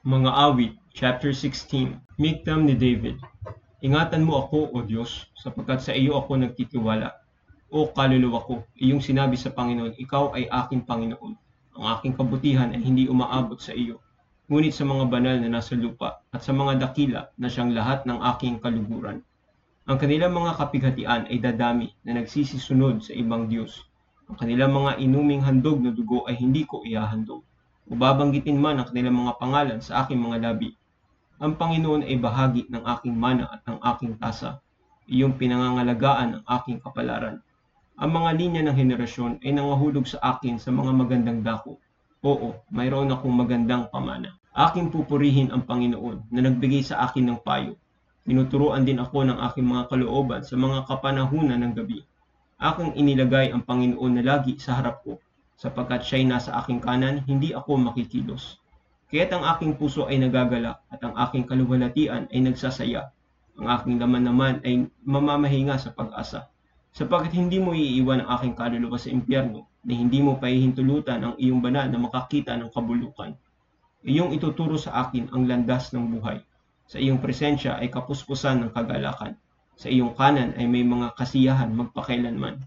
Mga Awit, chapter 16 Miktam ni David Ingatan mo ako, O Diyos, sapagkat sa iyo ako nagtitiwala. O kaluluwa ko, iyong sinabi sa Panginoon, Ikaw ay aking Panginoon. Ang aking kabutihan ay hindi umaabot sa iyo. Ngunit sa mga banal na nasa lupa at sa mga dakila na siyang lahat ng aking kaluguran. Ang kanilang mga kapighatian ay dadami na nagsisisunod sa ibang Diyos. Ang kanilang mga inuming handog na dugo ay hindi ko ihahandog. Ubabanggitin man ang kanilang mga pangalan sa aking mga labi. Ang Panginoon ay bahagi ng aking mana at ng aking tasa. Iyong pinangangalagaan ang aking kapalaran. Ang mga linya ng henerasyon ay nangahulog sa akin sa mga magandang dako. Oo, mayroon akong magandang pamana. Aking pupurihin ang Panginoon na nagbigay sa akin ng payo. Tinuturuan din ako ng aking mga kalooban sa mga kapanahunan ng gabi. Aking inilagay ang Panginoon na lagi sa harap ko, sapagkat siya'y nasa aking kanan, hindi ako makikilos. Kaya't ang aking puso ay nagagalak at ang aking kaluwalhatian ay nagsasaya. Ang aking laman naman ay mamamahinga sa pag-asa. Sapagkat hindi mo iiwan ang aking kaluluwa sa impyerno, na hindi mo pahihintulutan ang iyong banal na makakita ng kabulukan. Iyong ituturo sa akin ang landas ng buhay. Sa iyong presensya ay kapuspusan ng kagalakan. Sa iyong kanan ay may mga kasiyahan magpakailanman.